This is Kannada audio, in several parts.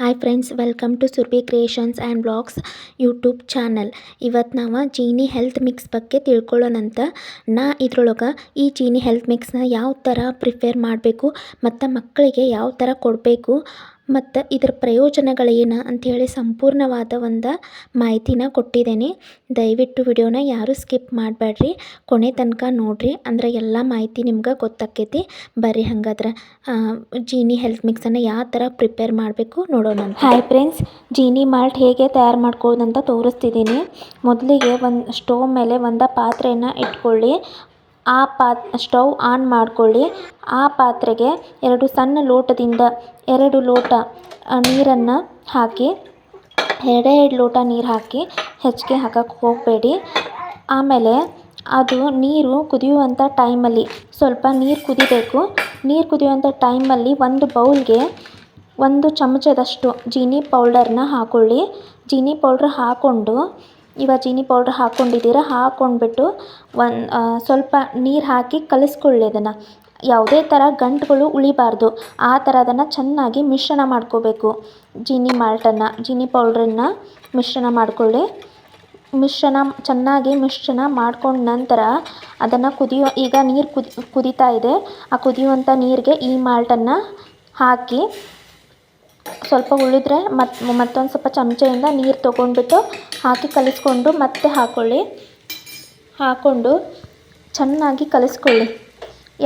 Hi friends welcome to Surbhi creations and blogs YouTube channel ಇವತ್ತು ನಾವು ಚೀನಿ ಹೆಲ್ತ್ ಮಿಕ್ಸ್ ಬಗ್ಗೆ ತಿಳ್ಕೊಳ್ಳೋಣಂತ ನಾ ಇದ್ರೊಳಗೆ ಈ ಚೀನಿ ಹೆಲ್ತ್ ಮಿಕ್ಸ್ನ ಯಾವ ಥರ ಪ್ರಿಫೇರ್ ಮಾಡಬೇಕು, ಮತ್ತು ಮಕ್ಕಳಿಗೆ ಯಾವ ಥರ ಕೊಡಬೇಕು ಮತ್ತು ಇದರ ಪ್ರಯೋಜನಗಳೇನು ಅಂಥೇಳಿ ಸಂಪೂರ್ಣವಾದ ಒಂದು ಮಾಹಿತಿನ ಕೊಟ್ಟಿದ್ದೇನೆ. ದಯವಿಟ್ಟು ವಿಡಿಯೋನ ಯಾರೂ ಸ್ಕಿಪ್ ಮಾಡಬೇಡ್ರಿ ಕೊನೆ ತನಕ ನೋಡಿರಿ. ಅಂದ್ರೆ ಎಲ್ಲ ಮಾಹಿತಿ ನಿಮ್ಗೆ ಗೊತ್ತಾಕೈತಿ. ಬರ್ರಿ ಹಂಗಾದ್ರೆ. ಜೀನಿ ಹೆಲ್ತ್ ಮಿಕ್ಸನ್ನು ಯಾವ ಥರ ಪ್ರಿಪೇರ್ ಮಾಡಬೇಕು ನೋಡೋಣ ಹಾಯ್ ಫ್ರೆಂಡ್ಸ್ ಜೀನಿ ಮಾಲ್ಟ್ ಹೇಗೆ ತಯಾರು ಮಾಡ್ಕೊಳ್ಳೋದಂತ ತೋರಿಸ್ತಿದ್ದೀನಿ. ಮೊದಲಿಗೆ ಒಂದು ಸ್ಟೋವ್ ಮೇಲೆ ಒಂದು ಪಾತ್ರೆಯನ್ನು ಇಟ್ಕೊಳ್ಳಿ. ಆ ಪಾತ್, ಸ್ಟವ್ ಆನ್ ಮಾಡ್ಕೊಳ್ಳಿ. ಆ ಪಾತ್ರೆಗೆ ಎರಡು ಸಣ್ಣ ಲೋಟದಿಂದ ಎರಡು ಲೋಟ ನೀರನ್ನು ಹಾಕಿ, ಎರಡೇ ಎರಡು ಲೋಟ ನೀರು ಹಾಕಿ ಹೆಚ್ಚಿಗೆ ಹಾಕಕ್ಕೆ ಹೋಗಬೇಡಿ. ಆಮೇಲೆ ಅದು ನೀರು ಕುದಿಯುವಂಥ ಟೈಮಲ್ಲಿ, ಸ್ವಲ್ಪ ನೀರು ಕುದಿಬೇಕು. ನೀರು ಕುದಿಯುವಂಥ ಟೈಮಲ್ಲಿ ಒಂದು ಬೌಲ್ಗೆ ಒಂದು ಚಮಚದಷ್ಟು ಜೀನಿ ಪೌಡರ್ನ ಹಾಕ್ಕೊಳ್ಳಿ ಜೀನಿ ಪೌಡ್ರ್ ಹಾಕ್ಕೊಂಡು ಇವಾಗ ಚೀನಿ ಪೌಡ್ರ್ ಹಾಕ್ಕೊಂಡಿದ್ದೀರ? ಹಾಕ್ಕೊಂಡ್ಬಿಟ್ಟು ಒಂದು ಸ್ವಲ್ಪ ನೀರು ಹಾಕಿ ಕಲಿಸ್ಕೊಳ್ಳಿ ಅದನ್ನು. ಯಾವುದೇ ಥರ ಗಂಟುಗಳು ಉಳಿಬಾರ್ದು. ಆ ಥರ ಅದನ್ನು ಚೆನ್ನಾಗಿ ಮಿಶ್ರಣ ಮಾಡ್ಕೋಬೇಕು. ಜೀನಿ ಮಾಲ್ಟನ್ನು ಜೀನಿ ಪೌಡ್ರನ್ನು ಮಿಶ್ರಣ ಮಾಡಿಕೊಳ್ಳಿ. ಮಿಶ್ರಣ, ಚೆನ್ನಾಗಿ ಮಿಶ್ರಣ ಮಾಡ್ಕೊಂಡ ನಂತರ ಅದನ್ನು ಕುದಿಯೋ, ಈಗ ನೀರು ಕುದಿ, ಕುದೀತಾ ಇದೆ. ಆ ಕುದಿಯುವಂಥ ನೀರಿಗೆ ಈ ಮಾಲ್ಟನ್ನು ಹಾಕಿ ಸ್ವಲ್ಪ ಉಳಿದ್ರೆ ಮತ್ತು ಮತ್ತೊಂದು ಸ್ವಲ್ಪ ಚಮಚೆಯಿಂದ ನೀರು ತೊಗೊಂಡ್ಬಿಟ್ಟು ಹಾಕಿ ಕಲಿಸ್ಕೊಂಡು ಮತ್ತೆ ಹಾಕ್ಕೊಳ್ಳಿ ಹಾಕ್ಕೊಂಡು ಚೆನ್ನಾಗಿ ಕಲಿಸ್ಕೊಳ್ಳಿ.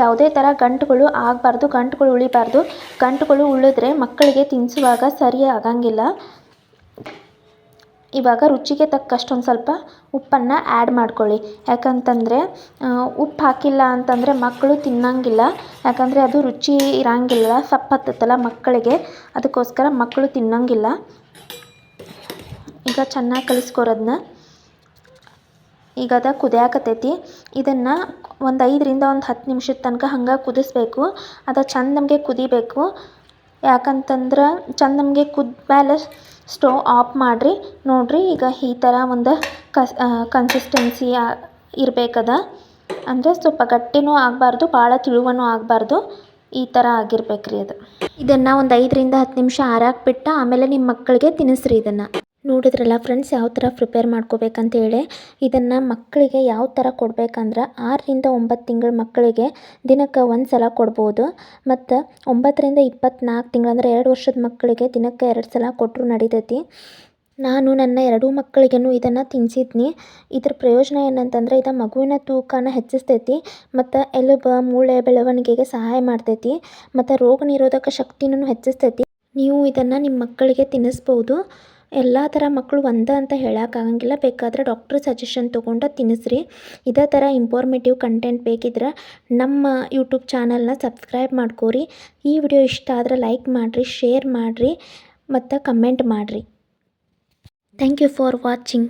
ಯಾವುದೇ ಥರ ಗಂಟುಗಳು ಆಗಬಾರ್ದು, ಗಂಟುಗಳು ಉಳಿಬಾರ್ದು. ಗಂಟುಗಳು ಉಳಿದ್ರೆ ಮಕ್ಕಳಿಗೆ ತಿನ್ನಿಸುವಾಗ ಸರಿ ಆಗಂಗಿಲ್ಲ. ಇವಾಗ ರುಚಿಗೆ ತಕ್ಕಷ್ಟು ಒಂದು ಸ್ವಲ್ಪ ಉಪ್ಪನ್ನು ಆ್ಯಡ್ ಮಾಡ್ಕೊಳ್ಳಿ. ಯಾಕಂತಂದರೆ ಉಪ್ಪು ಹಾಕಿಲ್ಲ ಅಂತಂದರೆ ಮಕ್ಕಳು ತಿನ್ನಂಗಿಲ್ಲ. ಯಾಕಂದರೆ ಅದು ರುಚಿ ಇರಂಗಿಲ್ಲ ಸಪ್ಪ ಹತ್ತತ್ತಲ್ಲ ಮಕ್ಕಳಿಗೆ. ಅದಕ್ಕೋಸ್ಕರ ಮಕ್ಕಳು ತಿನ್ನಂಗಿಲ್ಲ. ಈಗ ಚೆನ್ನಾಗಿ ಕಲಿಸ್ಕೊರೋದನ್ನ ಈಗ ಅದು ಕುದಿಯಾಕತೈತಿ. ಇದನ್ನು ಒಂದು ಐದರಿಂದ ಒಂದು ಹತ್ತು ನಿಮಿಷದ ತನಕ ಹಂಗೆ ಕುದಿಸ್ಬೇಕು. ಅದು ಚಂದ ನಮಗೆ ಕುದಿಬೇಕು. ಯಾಕಂತಂದ್ರೆ, ಚಂದ ನಮಗೆ ಕುದ್ಮೇಲೆ ಸ್ಟವ್ ಆಫ್ ಮಾಡಿರಿ. ನೋಡಿರಿ ಈಗ ಈ ಥರ ಒಂದು ಕಸ್ ಕನ್ಸಿಸ್ಟೆನ್ಸಿ ಇರಬೇಕದ. ಅಂದರೆ ಸ್ವಲ್ಪ ಗಟ್ಟಿನೂ ಆಗಬಾರ್ದು, ಭಾಳ ತಿಳುವನು ಆಗಬಾರ್ದು. ಈ ಥರ ಆಗಿರ್ಬೇಕು ರೀ ಅದು. ಇದನ್ನು ಒಂದು ಐದರಿಂದ ಹತ್ತು ನಿಮಿಷ ಆರಾಕ್ಬಿಟ್ಟು ಆಮೇಲೆ ನಿಮ್ಮ ಮಕ್ಕಳಿಗೆ ತಿನ್ನಿಸ್ರಿ ಇದನ್ನು. ನೋಡಿದ್ರಲ್ಲ ಫ್ರೆಂಡ್ಸ್ ಯಾವ ಥರ ಪ್ರಿಪೇರ್ ಮಾಡ್ಕೋಬೇಕಂತೇಳಿ, ಇದನ್ನು ಮಕ್ಕಳಿಗೆ ಯಾವ ಥರ ಕೊಡ್ಬೇಕಂದ್ರೆ ಆರರಿಂದ ಒಂಬತ್ತು ತಿಂಗಳ ಮಕ್ಕಳಿಗೆ ದಿನಕ್ಕೆ ಒಂದು ಸಲ ಕೊಡ್ಬೋದು. ಮತ್ತು ಒಂಬತ್ತರಿಂದ ಇಪ್ಪತ್ನಾಲ್ಕು ತಿಂಗಳು ಅಂದರೆ ಎರಡು ವರ್ಷದ ಮಕ್ಕಳಿಗೆ ದಿನಕ್ಕೆ ಎರಡು ಸಲ ಕೊಟ್ಟರು ನಡಿತೈತಿ. ನಾನು ನನ್ನ ಎರಡೂ ಮಕ್ಕಳಿಗೂ ಇದನ್ನು ತಿನ್ನಿಸಿದ್ನಿ ಇದ್ರ ಪ್ರಯೋಜನ ಏನಂತಂದರೆ ಇದು ಮಗುವಿನ ತೂಕನ ಹೆಚ್ಚಿಸ್ತೈತಿ, ಮತ್ತು ಎಲುಬು, ಮೂಳೆ, ಬೆಳವಣಿಗೆಗೆ ಸಹಾಯ ಮಾಡ್ತೈತಿ, ಮತ್ತು ರೋಗ ನಿರೋಧಕ ಶಕ್ತಿನೂ ಹೆಚ್ಚಿಸ್ತೈತಿ. ನೀವು ಇದನ್ನು ನಿಮ್ಮ ಮಕ್ಕಳಿಗೆ ತಿನ್ನಿಸ್ಬೋದು. ಎಲ್ಲ ಥರ ಮಕ್ಕಳು ಒಂದೇ ಅಂತ ಹೇಳೋಕ್ಕಾಗಂಗಿಲ್ಲ ಬೇಕಾದ್ರೆ ಡಾಕ್ಟ್ರ್ ಸಜೆಷನ್ ತೊಗೊಂಡು ತಿನ್ನಿಸ್ರಿ. ಇದೇ ಥರ ಇಂಫಾರ್ಮೇಟಿವ್ ಕಂಟೆಂಟ್ ಬೇಕಿದ್ರೆ ನಮ್ಮ ಯೂಟ್ಯೂಬ್ ಚಾನಲ್ನ ಸಬ್ಸ್ಕ್ರೈಬ್ ಮಾಡ್ಕೋರಿ. ಈ ವಿಡಿಯೋ ಇಷ್ಟ ಆದರೆ ಲೈಕ್ ಮಾಡಿರಿ ಶೇರ್ ಮಾಡಿರಿ, ಮತ್ತು ಕಮೆಂಟ್ ಮಾಡಿರಿ. Thank you for watching